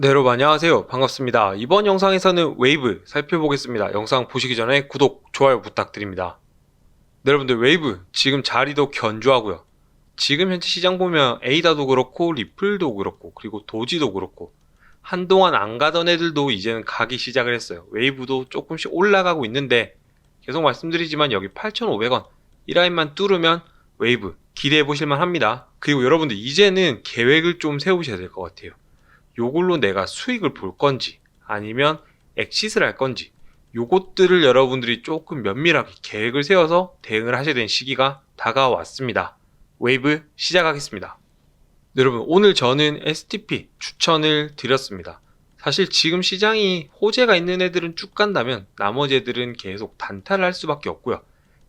네, 여러분 안녕하세요. 반갑습니다. 이번 영상에서는 웨이브 살펴보겠습니다. 영상 보시기 전에 구독, 좋아요 부탁드립니다. 네, 여러분들 웨이브 지금 자리도 견조하고요. 지금 현재 시장 보면 에이다도 그렇고 리플도 그렇고 그리고 도지도 그렇고 한동안 안 가던 애들도 이제는 가기 시작을 했어요. 웨이브도 조금씩 올라가고 있는데 계속 말씀드리지만 여기 8,500원 이 라인만 뚫으면 웨이브 기대해 보실만 합니다. 그리고 여러분들 이제는 계획을 좀 세우셔야 될 것 같아요. 요걸로 내가 수익을 볼 건지 아니면 엑시스를 할 건지 요것들을 여러분들이 조금 면밀하게 계획을 세워서 대응을 하셔야 되는 시기가 다가왔습니다. 웨이브 시작하겠습니다. 네, 여러분 오늘 저는 STP 추천을 드렸습니다. 사실 지금 시장이 호재가 있는 애들은 쭉 간다면 나머지 애들은 계속 단타를 할 수밖에 없고요.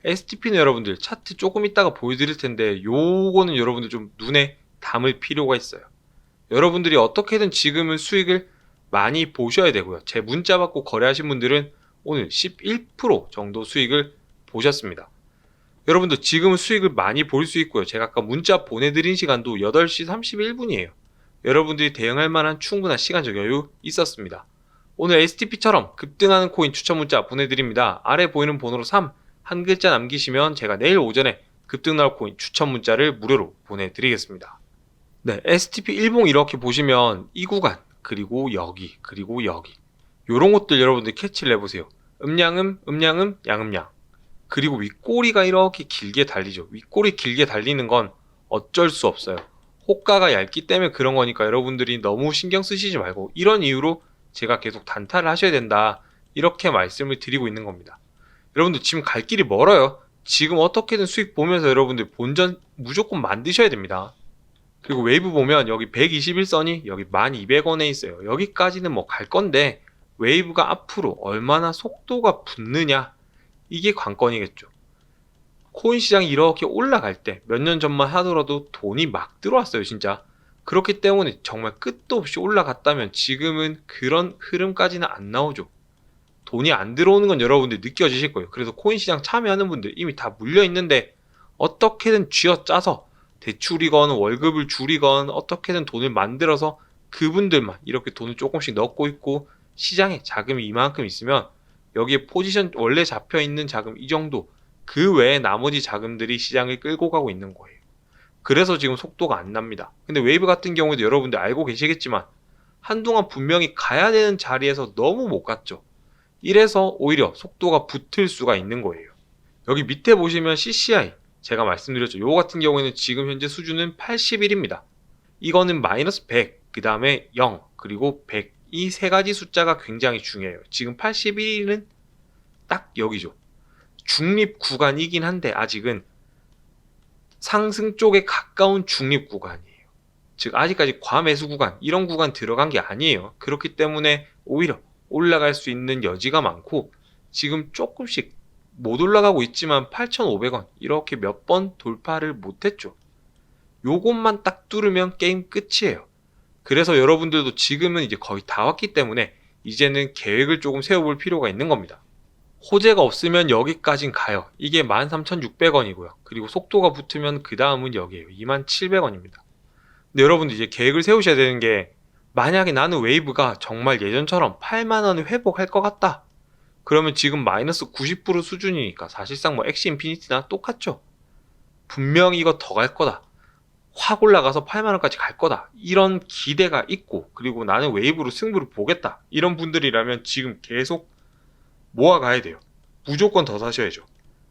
STP는 여러분들 차트 조금 있다가 보여드릴 텐데 요거는 여러분들 좀 눈에 담을 필요가 있어요. 여러분들이 어떻게든 지금은 수익을 많이 보셔야 되고요. 제 문자 받고 거래하신 분들은 오늘 11% 정도 수익을 보셨습니다. 여러분들 지금은 수익을 많이 볼 수 있고요. 제가 아까 문자 보내드린 시간도 8시 31분이에요. 여러분들이 대응할 만한 충분한 시간적 여유 있었습니다. 오늘 STP처럼 급등하는 코인 추천 문자 보내드립니다. 아래 보이는 번호로 3 한 글자 남기시면 제가 내일 오전에 급등 나올 코인 추천 문자를 무료로 보내드리겠습니다. 네, STP 일봉 이렇게 보시면 이 구간 그리고 여기 그리고 여기 요런 것들 여러분들 캐치를 해보세요. 음량음 음량음 양음량 그리고 윗꼬리가 이렇게 길게 달리죠. 윗꼬리 길게 달리는 건 어쩔 수 없어요. 호가가 얇기 때문에 그런 거니까 여러분들이 너무 신경 쓰시지 말고 이런 이유로 제가 계속 단타를 하셔야 된다 이렇게 말씀을 드리고 있는 겁니다. 여러분들 지금 갈 길이 멀어요. 지금 어떻게든 수익 보면서 여러분들 본전 무조건 만드셔야 됩니다. 그리고 웨이브 보면 여기 121선이 여기 1200원에 있어요. 여기까지는 뭐 갈 건데 웨이브가 앞으로 얼마나 속도가 붙느냐 이게 관건이겠죠. 코인 시장이 이렇게 올라갈 때 몇 년 전만 하더라도 돈이 막 들어왔어요, 진짜. 그렇기 때문에 정말 끝도 없이 올라갔다면 지금은 그런 흐름까지는 안 나오죠. 돈이 안 들어오는 건 여러분들 느껴지실 거예요. 그래서 코인 시장 참여하는 분들 이미 다 물려 있는데 어떻게든 쥐어 짜서 대출이건 월급을 줄이건 어떻게든 돈을 만들어서 그분들만 이렇게 돈을 조금씩 넣고 있고 시장에 자금이 이만큼 있으면 여기에 포지션 원래 잡혀 있는 자금 이 정도 그 외에 나머지 자금들이 시장을 끌고 가고 있는 거예요. 그래서 지금 속도가 안 납니다. 근데 웨이브 같은 경우에도 여러분들 알고 계시겠지만 한동안 분명히 가야 되는 자리에서 너무 못 갔죠. 이래서 오히려 속도가 붙을 수가 있는 거예요. 여기 밑에 보시면 CCI 제가 말씀드렸죠. 요거 같은 경우에는 지금 현재 수준은 81입니다. 이거는 마이너스 100, 그 다음에 0, 그리고 100. 이 세 가지 숫자가 굉장히 중요해요. 지금 81은 딱 여기죠. 중립 구간이긴 한데 아직은 상승 쪽에 가까운 중립 구간이에요. 즉 아직까지 과매수 구간 이런 구간 들어간 게 아니에요. 그렇기 때문에 오히려 올라갈 수 있는 여지가 많고 지금 조금씩 못 올라가고 있지만 8,500원 이렇게 몇 번 돌파를 못했죠. 요것만 딱 뚫으면 게임 끝이에요. 그래서 여러분들도 지금은 이제 거의 다 왔기 때문에 이제는 계획을 조금 세워볼 필요가 있는 겁니다. 호재가 없으면 여기까진 가요. 이게 13,600원이고요. 그리고 속도가 붙으면 그 다음은 여기에요. 27,000원입니다. 근데 여러분들 이제 계획을 세우셔야 되는 게 만약에 나는 웨이브가 정말 예전처럼 8만원을 회복할 것 같다. 그러면 지금 마이너스 90% 수준이니까 사실상 뭐 엑시 인피니티나 똑같죠. 분명히 이거 더 갈 거다. 확 올라가서 8만원까지 갈 거다. 이런 기대가 있고, 그리고 나는 웨이브로 승부를 보겠다. 이런 분들이라면 지금 계속 모아가야 돼요. 무조건 더 사셔야죠.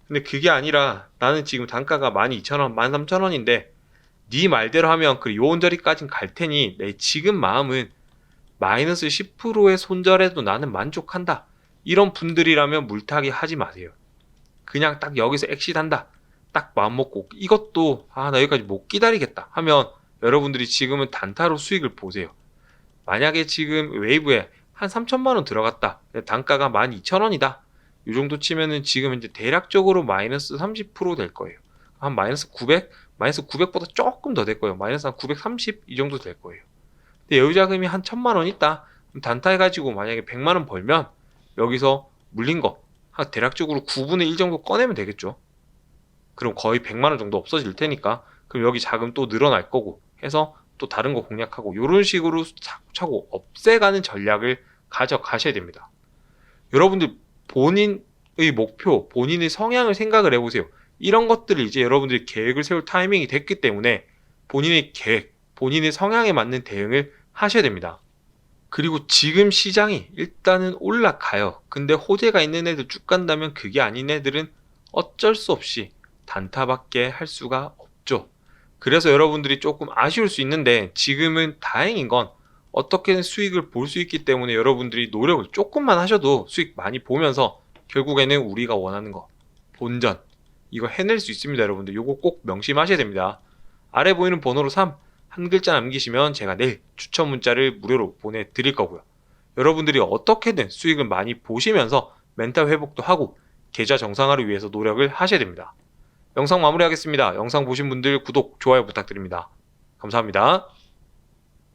근데 그게 아니라 나는 지금 단가가 12,000원, 13,000원인데 네 말대로 하면 그 요원 자리까진 갈 테니 내 지금 마음은 마이너스 10%의 손절에도 나는 만족한다. 이런 분들이라면 물타기 하지 마세요. 그냥 딱 여기서 엑시한다. 딱 마음 먹고 이것도 아 나 여기까지 못 기다리겠다 하면 여러분들이 지금은 단타로 수익을 보세요. 만약에 지금 웨이브에 한 3천만 원 들어갔다. 단가가 12,000원이다. 이 정도 치면은 지금 이제 대략적으로 마이너스 30%될 거예요. 한 마이너스 900, 마이너스 900보다 조금 더 될 거예요. 마이너스 한 930 이 정도 될 거예요. 근데 여유 자금이 한 1000만 원 있다. 그럼 단타 해가지고 만약에 100만 원 벌면 여기서 물린 거, 한 대략적으로 9분의 1 정도 꺼내면 되겠죠. 그럼 거의 100만 원 정도 없어질 테니까 그럼 여기 자금 또 늘어날 거고 해서 또 다른 거 공략하고 이런 식으로 차곡차곡 없애가는 전략을 가져가셔야 됩니다. 여러분들 본인의 목표, 본인의 성향을 생각을 해보세요. 이런 것들을 이제 여러분들이 계획을 세울 타이밍이 됐기 때문에 본인의 계획, 본인의 성향에 맞는 대응을 하셔야 됩니다. 그리고 지금 시장이 일단은 올라가요. 근데 호재가 있는 애들 쭉 간다면 그게 아닌 애들은 어쩔 수 없이 단타밖에 할 수가 없죠. 그래서 여러분들이 조금 아쉬울 수 있는데 지금은 다행인 건 어떻게든 수익을 볼 수 있기 때문에 여러분들이 노력을 조금만 하셔도 수익 많이 보면서 결국에는 우리가 원하는 거 본전 이거 해낼 수 있습니다 여러분들 요거 꼭 명심하셔야 됩니다 아래 보이는 번호로 3 한 글자 남기시면 제가 내일 추천 문자를 무료로 보내드릴 거고요. 여러분들이 어떻게든 수익을 많이 보시면서 멘탈 회복도 하고 계좌 정상화를 위해서 노력을 하셔야 됩니다. 영상 마무리하겠습니다. 영상 보신 분들 구독 좋아요 부탁드립니다. 감사합니다